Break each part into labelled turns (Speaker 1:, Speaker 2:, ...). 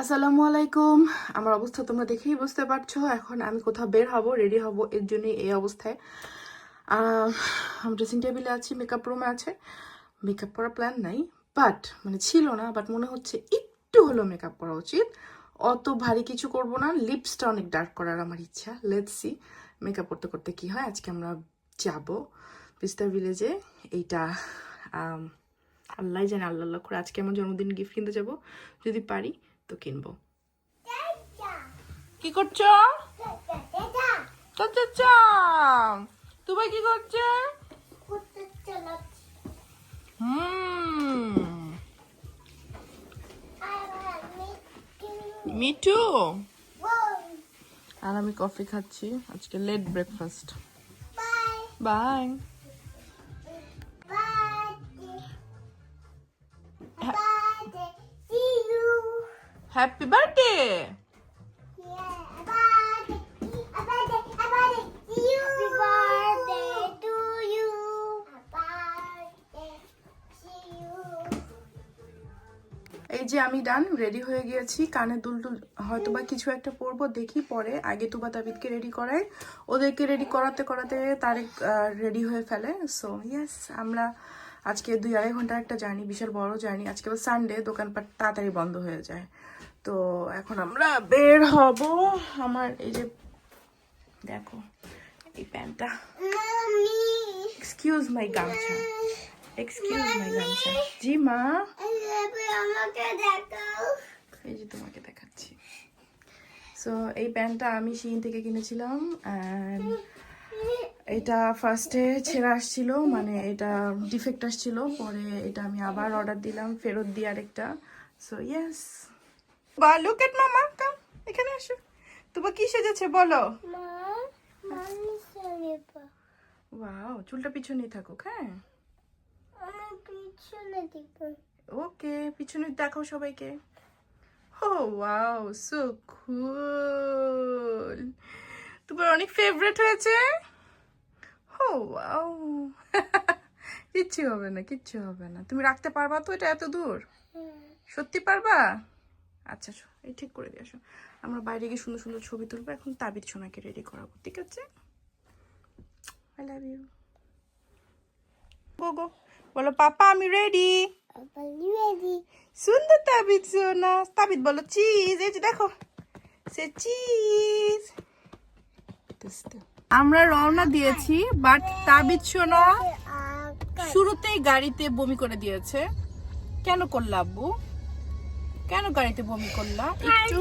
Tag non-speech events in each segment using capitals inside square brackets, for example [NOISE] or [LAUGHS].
Speaker 1: আসসালামু আলাইকুম। আমার অবস্থা তোমরা দেখেই বুঝতে পারছ। এখন আমি কোথাও বের হব রেডি হব এর জন্যই এই অবস্থায়। ড্রেসিং টেবিলে আছি মেকআপ রুমে আছে। মেকআপ করার প্ল্যান নাই বাট মানে ছিল না বাট মনে হচ্ছে একটু হলেও মেকআপ করা উচিত। অত ভারী কিছু করব না লিপসটা অনেক ডার্ক করার আমার ইচ্ছা। লেটস মেকআপ করতে করতে কি হয়? আজকে আমরা যাব পিস্তা ভিলেজে এইটা আল্লাহ জানে, আল্লাহ আল্লাহ করে আজকে আমার জন্মদিন গিফট কিনতে যাব। যদি পারি তো কিনবো। কি করছ? তুমি কি করছে? মিঠু। আর আমি কফি খাচ্ছি। আজকে late breakfast bye happy birthday এই যে আমি ডান রেডি হয়ে গিয়েছি। কানে দুল টুল হয়তো বা কিছু একটা পরবো, দেখি পরে। আগে তুবা তাবিদকে রেডি করাই। ওদেরকে রেডি করাতে করাতে তারেক রেডি হয়ে ফেলে। সো ইয়েস আমরা আজকে দুই আড়াই ঘণ্টার একটা জার্নি বিশাল বড় জার্নি আজকে সানডে দোকানপাট তাড়াতাড়ি বন্ধ হয়ে যায়। তো এখন আমরা বের হব। আমার এই যে দেখো এই প্যান্টটা। এক্সকিউজ মাই গামছা। এক্সকিউজ মাই গামছা। জি মা। এই যে তোমাকে দেখাচ্ছি। সো এই প্যান্টটা আমি শিন থেকে কিনেছিলাম অ্যান্ড এটা ফার্স্টে ছেঁড়া আসছিল মানে এটা ডিফেক্ট আসছিল পরে এটা আমি আবার অর্ডার দিলাম ফেরত দিয়ে আরেকটা। সো ইয়েস বা লুক এট মামা কাম এখানে আসো। তোমার কি সেজেছে বলো? ওয়াও চুলটা পিছনেই থাকুক হ্যাঁ?
Speaker 2: পিছনে
Speaker 1: ওকে পিছনে দেখাও সবাইকে। ও ওয়াও সো কুল তোমার অনেক ফেভারিট হয়েছে? ও ওয়াও [LAUGHS] কিচ্ছু হবে না কিচ্ছু হবে না। তুমি রাখতে পারবা তো এটা এত দূর? সত্যি পারবা? আচ্ছা এই ঠিক করে দিয়ে আসো। আমরা বাইরে গিয়ে সুন্দর সুন্দর ছবি তুলবো। এখন তাবির সোনাকে রেডি করাবো ঠিক আছে? I love you go go. বলো পাপা আমি রেডি সুন্দর তাবিদ সোনা। তাবিদ বলো চিজ এই যে দেখো সে চিজ আমরা রওনা দিয়েছি বাট তাবিদ সোনা শুরুতেই গাড়িতে বমি করে দিয়েছে। কেন করলা আব্বু? কেন গাড়িতে বমি করলা? একটু।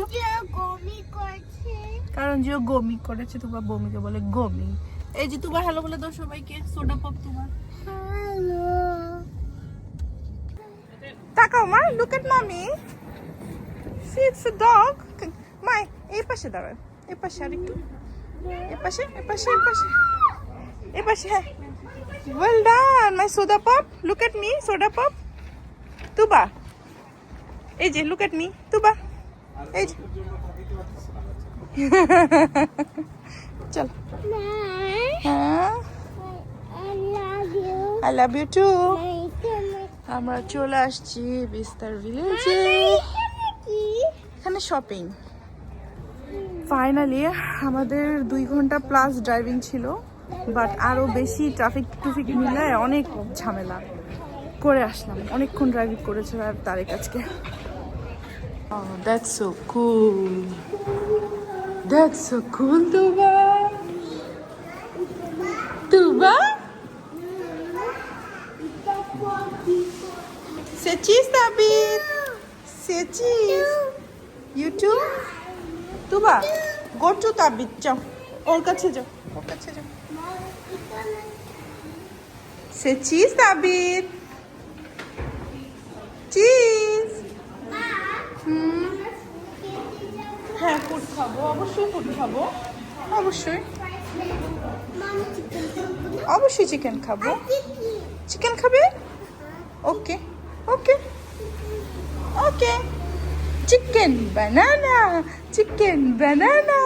Speaker 1: কারণ যে গমি করেছে। তোমার বমিকে বলে গমি। এই যে তোমার হ্যালো বলে দাও সবাইকে সোডা পপ তোমার। তাকাও মা look at mummy see it's a dog my এই পাশে দাঁড়াও এই পাশে আরেকটু। এ পাশে এ পাশে এ পাশে। এ পাশে হ্যাঁ। Well done my soda pop look at me soda pop Tuba. এই যে লুক এট মি তুবা। এই যে। চল. আই লাভ ইউ টু আমরা চলে আসছি বিস্তার ভিলেজে এখানে শপিং ফাইনালি আমাদের দুই ঘণ্টা প্লাস ড্রাইভিং ছিল বাট আরও বেশি ট্রাফিক টুফিক মিলে অনেক ঝামেলা। করে আসলাম। অনেকক্ষণ ড্রাইভিং করেছে আর তারেক আজকে। that's so cool that's so cool Tuba Tuba say cheese তাবিদ say cheese YouTube Tuba go to Tabid যাও ওর কাছে যাও ওর কাছে যাও সে চিজ তাবিদ চিজ খাব অবশ্যই খাব। অবশ্যই।
Speaker 2: চিকেন
Speaker 1: অবশ্যই চিকেন খাব। চিকেন খাবে? Okay okay okay chicken banana chicken banana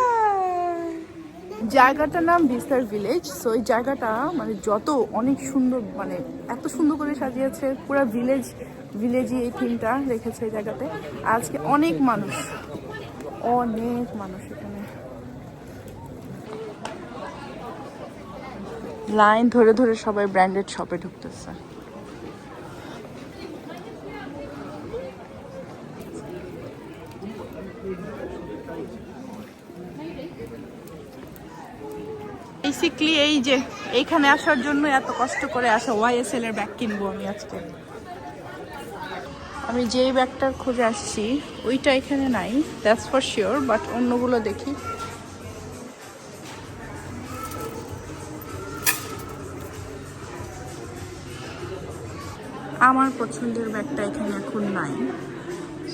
Speaker 1: জায়গাটার নাম বিস্তার ভিলেজ সো এই জায়গাটা মানে যত অনেক সুন্দর মানে এত সুন্দর করে সাজিয়েছে পুরো ভিলেজ ভিলেজই এই থিমটা রেখেছে এই জায়গাতে। আজকে অনেক মানুষ। অনেক মানুষ এখানে। লাইন ধরে ধরে সবাই ব্র্যান্ডেড শপে ঢুকতেছে। এই যে, এইখানে আসার জন্য এত কষ্ট করে আসা ওয়াইএসএল এর ব্যাগ কিনবো আমি আজকে। আমি যেই ব্যাগটার খুঁজে আসছি, ওইটা এখানে নাই দ্যাটস ফর শিওর বাট অন্যগুলো দেখি। আমার পছন্দের ব্যাগটা এখানে এখন নাই।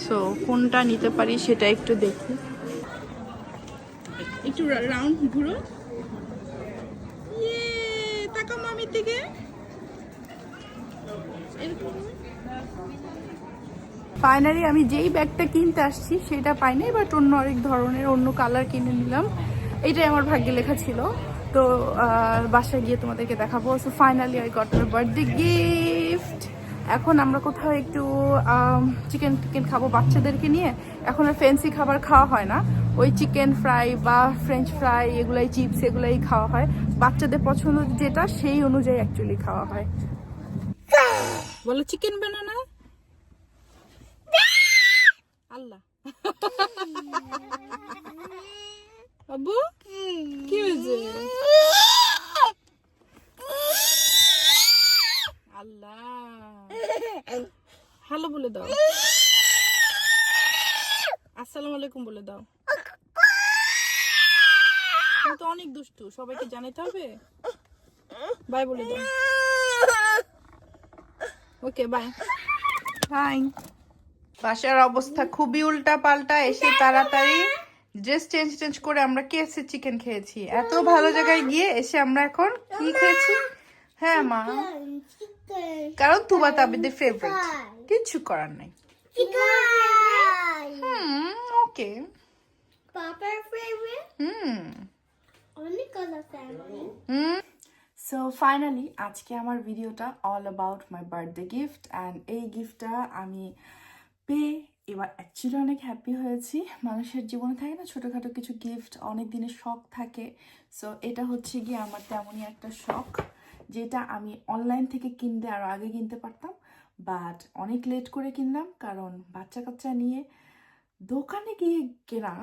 Speaker 1: সো কোনটা নিতে পারি সেটা একটু দেখি। একটু রাউন্ড ঘুরো। ইয়ে দিকে। ফাইনালি আমি যেই ব্যাগটা কিনতে আসছি, সেটা পাইনি বাট অন্য আরেক ধরনের, অন্য কালার কিনে নিলাম। এটাই আমার ভাগ্যে লেখা ছিল। তো বাসায় গিয়ে তোমাদেরকে দেখাবো। So finally I got birthday gift এখন আমরা কোথাও একটু চিকেন টিকেন খাব বাচ্চাদেরকে নিয়ে। এখন আর ফ্যান্সি খাবার খাওয়া হয় না। ওই চিকেন ফ্রাই বা ফ্রেঞ্চ ফ্রাই এগুলাই চিপস এগুলাই খাওয়া হয়। বাচ্চাদের পছন্দ যেটা, সেই অনুযায়ী অ্যাকচুয়ালি খাওয়া হয়। বলো চিকেন বানানা আল্লাহ। [LAUGHS] আব্বু কি হয়েছে? আল্লাহ। হ্যালো বলে দাও। আসসালামু আলাইকুম বলে দাও। তুমি তো অনেক দুষ্টু সবাইকে জানাতে হবে। বাই বলে দাও। Okay bye. বাই। বাসার অবস্থা খুবই উল্টা পাল্টা এসে তাড়াতাড়ি ড্রেস চেঞ্জ চেঞ্জ করে আমরা কেএফসি চিকেন খেয়েছি। এত ভালো জায়গায় গিয়ে এসে আমরা এখন কি খেয়েছি? হ্যাঁ মা। কারণ তুবা তাবিদের ফেভারিট কিচ্ছু করার নাই। হুম ওকে। হুম। সো ফাইনালি আজকে আমার ভিডিওটা all about my birthday gift and এই গিফটটা আমি পেয়ে এবার অ্যাকচুয়ালি অনেক হ্যাপি হয়েছি। মানুষের জীবনে থাকে না, ছোটোখাটো কিছু গিফট অনেক দিনের শখ থাকে। সো এটা হচ্ছে গিয়ে আমার তেমনই একটা শখ, যেটা আমি অনলাইন থেকে কিনতে আরও আগে কিনতে পারতাম বাট অনেক লেট করে কিনলাম, কারণ বাচ্চা কাচ্চা নিয়ে দোকানে গিয়ে কেনা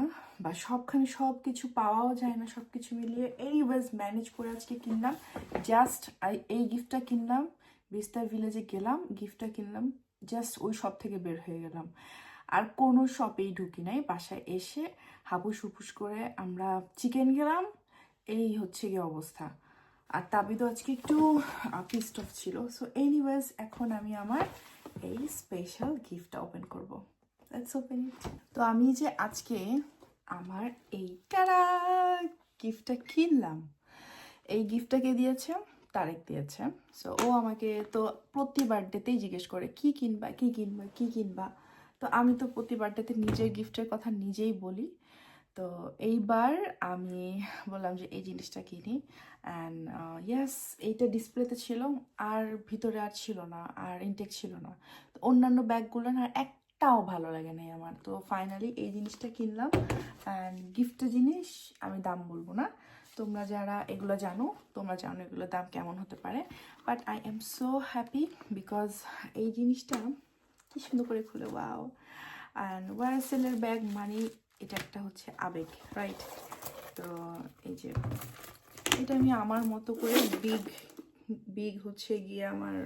Speaker 1: বা সবখানে সব কিছু পাওয়াও যায় না সব কিছু মিলিয়ে এই ওয়েজ ম্যানেজ করে আজকে কিনলাম। জাস্ট এই গিফটটা কিনলাম বিস্তার ভিলেজে গেলাম গিফটটা কিনলাম। জাস্ট ওই শপ থেকে বের হয়ে গেলাম। আর কোনো শপেই ঢুকি নাই। বাসায় এসে হাবুস হুপুস করে আমরা চিকেন গেলাম এই হচ্ছে গিয়ে অবস্থা। আর তাবিদও আজকে একটু পিস্ট অফ ছিল। সো এনিওয়েজ এখন আমি আমার এই স্পেশাল গিফটটা ওপেন করব। লেটস ওপেন তো আমি যে আজকে আমার এই টারা গিফটটা কিনলাম। এই গিফটটাকে দিয়েছে তারেক দিয়েছে। সো ও আমাকে তো প্রতি বার্থডেতেই জিজ্ঞেস করে, কি কিনবা কি কিনবা কি কিনবা? তো আমি তো প্রতি বার্থডেতে নিজের গিফটের কথা নিজেই বলি। তো এইবার আমি বললাম যে, এই জিনিসটা কিনি। অ্যান্ড ইয়েস এইটা ডিসপ্লেতে ছিল, আর ভিতরে আর ছিল না, আর ইনটেক ছিল না। তো অন্যান্য ব্যাগগুলো না, একটাও ভালো লাগে নাই আমার। তো ফাইনালি এই জিনিসটা কিনলাম। অ্যান্ড গিফটের জিনিস আমি দাম বলব না। তোমরা যারা এগুলো জানো, তোমরা জানো এগুলোর দাম কেমন হতে পারে। But I am so happy because এই জিনিসটা কি সুন্দর করে খুলে ওয়াও অ্যান্ড ওয়ারসেলের ব্যাগ মানে এটা একটা হচ্ছে আবেগ রাইট তো এই যে, এটা আমি আমার মতো করে বিগ বিগ হচ্ছে গিয়ে আমার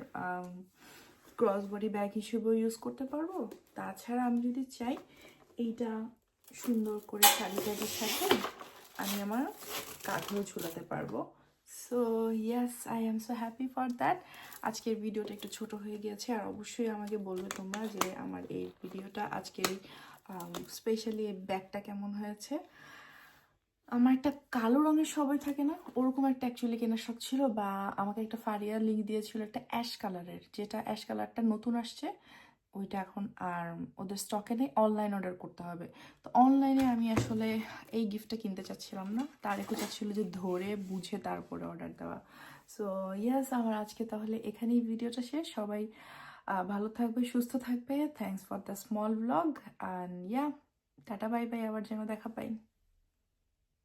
Speaker 1: ক্রস বডি ব্যাগ হিসেবেও ইউজ করতে পারব। তাছাড়া আমি যদি চাই, এইটা সুন্দর করে শাড়ি টাড়ির সাথে আমি আমার কাঁধেও ঝুলাতে পারব। So yes I am so happy for that আজকের ভিডিওটা একটু ছোট হয়ে গিয়েছে, আর অবশ্যই আমাকে বলবে তোমরা যে আমার এই ভিডিওটা আজকের স্পেশালি এই ব্যাগটা কেমন হয়েছে। আমার একটা কালো রঙের সবাই থাকে না, ওরকম একটা অ্যাকচুয়ালি কেনার শখ ছিল, বা আমাকে একটা ফারিয়া লিঙ্ক দিয়েছিল একটা অ্যাশ কালারের যেটা অ্যাশ কালারটা নতুন আসছে। ওইটা এখন আর ওদের স্টকে নেই অনলাইন অর্ডার করতে হবে। তো অনলাইনে আমি আসলে এই গিফটটা কিনতে চাচ্ছিলাম না। তার একটু চাচ্ছিল যে ধরে বুঝে তারপরে অর্ডার দেওয়া। সো ইয়াস আমার আজকে তাহলে এখানেই ভিডিওটা শেষ। সবাই ভালো থাকবে, সুস্থ থাকবে। Thanks for the small blog and yeah tata bye bye আবার যেন দেখা পাই।